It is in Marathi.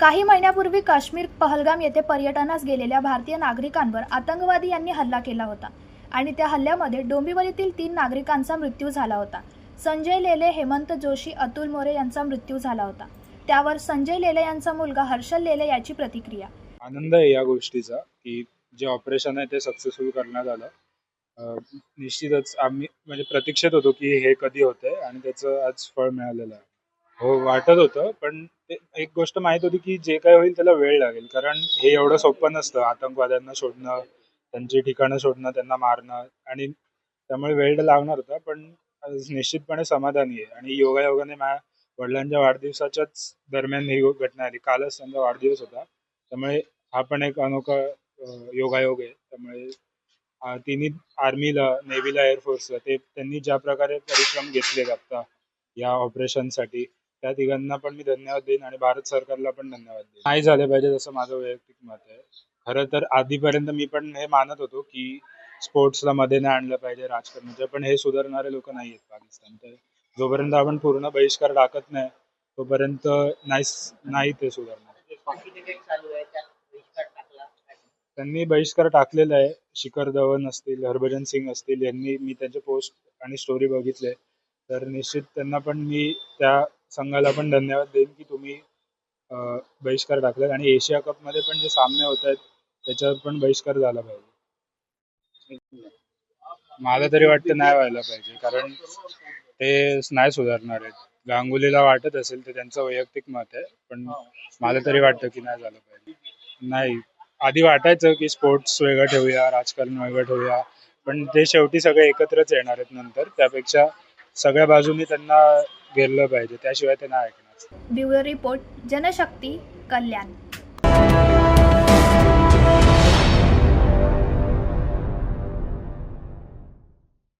काही महिन्यापूर्वी काश्मीर पहलगाम येथे पर्यटनास गेलेल्या भारतीय नागरिकांवर आतंकवादी यांनी हल्ला केला होता आणि त्या हल्ल्यामध्ये डोंबिवलीतील तीन नागरिकांचा मृत्यू झाला होता. संजय लेले हेमंत जोशी अतुल मोरे यांचा मृत्यू झाला होता. त्यावर संजय लेले यांचा मुलगा हर्षल लेले याची प्रतिक्रिया. आनंद आहे या गोष्टीचा की जे ऑपरेशन आहे ते सक्सेसफुल करण्यात आलं. अं, निश्चितच आम्ही म्हणजे प्रतीक्षेत होतो की हे कधी होतंय आणि त्याचं आज फळ मिळालेलं आहे. हो वाटत होतं पण ते एक गोष्ट माहीत होती की जे काय होईल त्याला वेळ लागेल. कारण हे एवढं सोपं नसतं आतंकवाद्यांना शोधणं त्यांची ठिकाणं शोधणं त्यांना मारणं आणि त्यामुळे वेळ लागणार होता पण निश्चितपणे समाधानी आहे. आणि योगायोगाने माझ्या वडिलांच्या वाढदिवसाच्याच दरम्यान ही घटना आली कालच त्यांचा वाढदिवस होता. त्यामुळे हा पण एक अनोखा योगायोग आहे. त्यामुळे तिन्ही आर्मीला नेव्हीला एअरफोर्सला ते त्यांनी ज्या प्रकारे परिश्रम घेतले आता या ऑपरेशनसाठी त्या तिघांना पण मी धन्यवाद देईन आणि भारत सरकारला पण धन्यवाद देईन. नाही झाले पाहिजे जसं माझं वैयक्तिक मत आहे. खरं तर आधीपर्यंत मी पण हे मानत होतो की स्पोर्ट्सला मध्ये नाही आणलं पाहिजे राजकारणाच्या पण हे सुधारणारे लोक नाही आहेत पाकिस्तान. तर जोपर्यंत आपण पूर्ण बहिष्कार टाकत नाही तोपर्यंत नाही नाही ते सुधारणार. त्यांनी बहिष्कार टाकलेला आहे. शिखर धवन असतील हरभजन सिंग असतील यांनी मी त्यांचे पोस्ट आणि स्टोरी बघितले. तर निश्चित त्यांना पण मी त्या संघाला पण धन्यवाद देईन की तुम्ही बहिष्कार टाकलात. आणि एशिया कपमध्ये पण जे सामने होत आहेत त्याच्यावर पण बहिष्कार झाला पाहिजे. मला तरी वाटतं नाही व्हायला पाहिजे कारण ते नाही सुधारणार आहेत. गांगुलीला वाटत असेल तर त्यांचं वैयक्तिक मत आहे पण मला तरी वाटतं की नाही झालं पाहिजे. नाही. आधी वाटायचं की स्पोर्ट्स वेगळं ठेवूया राजकारण वेगळं ठेवूया पण ते शेवटी सगळे एकत्रच येणार आहेत नंतर. त्यापेक्षा सगळ्या बाजूनी त्यांना गेलं पाहिजे. त्याशिवाय ते नाही ऐकणार. Bureau report Janshakti Kalyan.